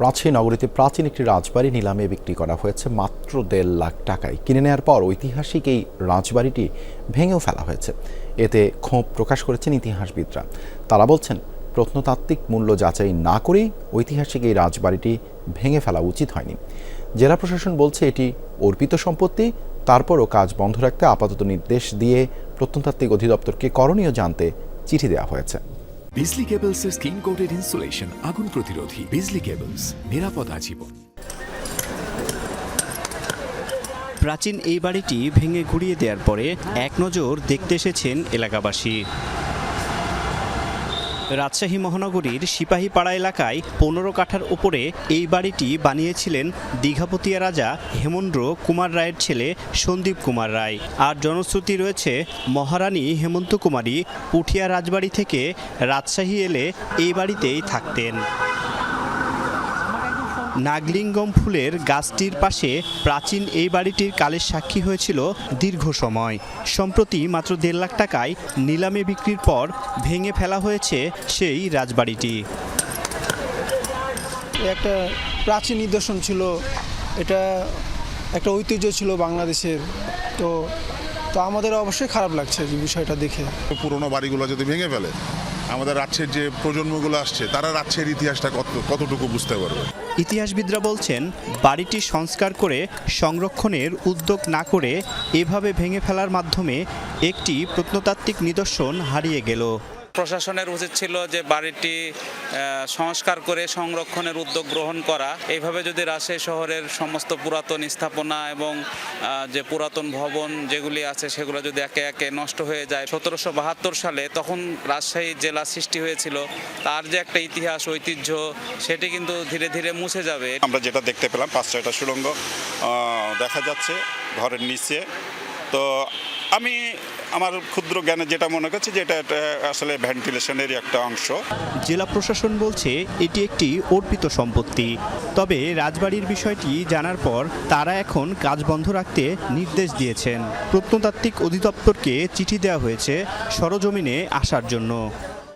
রাজশাহী নগরীতে প্রাচীন একটি রাজবাড়ি নিলামে বিক্রি করা হয়েছে মাত্র দেড় লাখ টাকায়। কিনে নেওয়ার পর ঐতিহাসিক এই রাজবাড়িটি ভেঙেও ফেলা হয়েছে। এতে ক্ষোভ প্রকাশ করেছেন ইতিহাসবিদরা। তারা বলছেন, প্রত্নতাত্ত্বিক মূল্য যাচাই না করেই ঐতিহাসিক এই রাজবাড়িটি ভেঙে ফেলা উচিত হয়নি। জেলা প্রশাসন বলছে, এটি অর্পিত সম্পত্তি, তারপরও কাজ বন্ধ রাখতে আপাতত নির্দেশ দিয়ে প্রত্নতাত্ত্বিক অধিদপ্তরকে করণীয় জানতে চিঠি দেওয়া হয়েছে। বিজলি কেবলস এর স্কিন কোটেড ইনসুলেশন আগুন প্রতিরোধী। বিজলি কেবলস নিরাপদ আজীবন। প্রাচীন এই বাড়িটি ভেঙে ঘুরিয়ে দেওয়ার পরে এক নজর দেখতে এসেছেন এলাকাবাসী। রাজশাহী মহানগরীর সিপাহীপাড়া এলাকায় পনেরো কাঠার উপরে এই বাড়িটি বানিয়েছিলেন দীঘাপতিয়া রাজা হেমন্দ্র কুমার রায়ের ছেলে সন্দীপ কুমার রায়। আর জনশ্রুতি রয়েছে মহারানী হেমন্ত কুমারী পুঠিয়া রাজবাড়ি থেকে রাজশাহী এলে এই বাড়িতেই থাকতেন। নাগলিঙ্গম ফুলের গাছটির পাশে প্রাচীন এই বাড়িটির কালের সাক্ষী হয়েছিল দীর্ঘ সময়। সম্প্রতি মাত্র দেড় লাখ টাকায় নিলামে বিক্রির পর ভেঙে ফেলা হয়েছে সেই রাজবাড়িটি। একটা প্রাচীন নিদর্শন ছিল এটা একটা ঐতিহ্য ছিল বাংলাদেশের। তো তো আমাদের অবশ্যই খারাপ লাগছে যে বিষয়টা দেখে। পুরোনো বাড়িগুলো যদি ভেঙে ফেলে আমাদের রাজ্যের যে প্রজন্মগুলো আসছে, তারা রাজ্যের ইতিহাসটা কত, কতটুকু বুঝতে পারবে? ইতিহাসবিদরা বলছেন, বাড়িটি সংস্কার করে সংরক্ষণের উদ্যোগ না করে এভাবে ভেঙে ফেলার মাধ্যমে একটি প্রত্নতাত্ত্বিক নিদর্শন হারিয়ে গেল। প্রশাসনের উচিত ছিল যে বাড়িটি সংস্কার করে সংরক্ষণের উদ্যোগ গ্রহণ করা। এইভাবে যদি রাজশাহী শহরের সমস্ত পুরাতন স্থাপনা এবং যে পুরাতন ভবন যেগুলি আছে সেগুলো যদি একে একে নষ্ট হয়ে যায়, সতেরোশো বাহাত্তর সালে তখন রাজশাহী জেলা সৃষ্টি হয়েছিল। তার যে একটা ইতিহাস, ঐতিহ্য, সেটি কিন্তু ধীরে ধীরে মুছে যাবে। আমরা যেটা দেখতে পেলাম, পাঁচ ছয়টা সুড়ঙ্গ দেখা যাচ্ছে ঘরের নিচে। তো আমি আমার ক্ষুদ্র জ্ঞানে যেটা মনে করছি যে এটা আসলে ভেন্টিলেশনেরই একটা অংশ। জেলা প্রশাসন বলছে এটি একটি অর্পিত সম্পত্তি। তবে রাজবাড়ির বিষয়টি জানার পর তারা এখন কাজ বন্ধ রাখতে নির্দেশ দিয়েছেন। প্রত্নতাত্ত্বিক অধিদপ্তরকে চিঠি দেওয়া হয়েছে সরজমিনে আসার জন্য।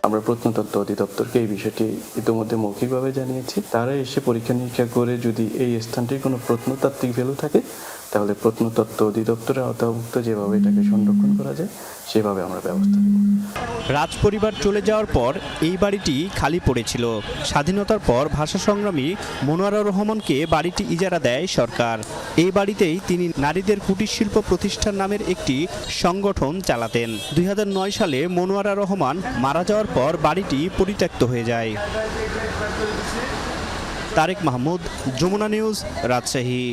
আমরা প্রত্নতত্ত্ব অধিদপ্তরকে এই বিষয়টি ইতিমধ্যে মৌখিকভাবে জানিয়েছি। তারা এসে পরীক্ষা নিরীক্ষা করে যদি এই স্থানটির কোনো প্রত্নতাত্ত্বিক ভ্যালু থাকে তাহলে প্রত্নতত্ত্ব অধিদপ্তরের আওতাভুক্ত যেভাবে এটাকে সংরক্ষণ করা যায়, সেভাবে আমরা ব্যবস্থা নেব। রাজপরিবার চলে যাওয়ার পর এই বাড়িটি খালি পড়েছিল। স্বাধীনতার পর ভাষা সংগ্রামী মনোয়ারা রহমানকে বাড়িটি ইজারা দেয় সরকার। এই বাড়িতেই তিনি নারীদের কুটির শিল্প প্রতিষ্ঠান নামের একটি সংগঠন চালাতেন। দুই হাজার নয় সালে মনোয়ারা রহমান মারা যাওয়ার পর বাড়িটি পরিত্যক্ত হয়ে যায়। তারেক মাহমুদ, যমুনা নিউজ, রাজশাহী।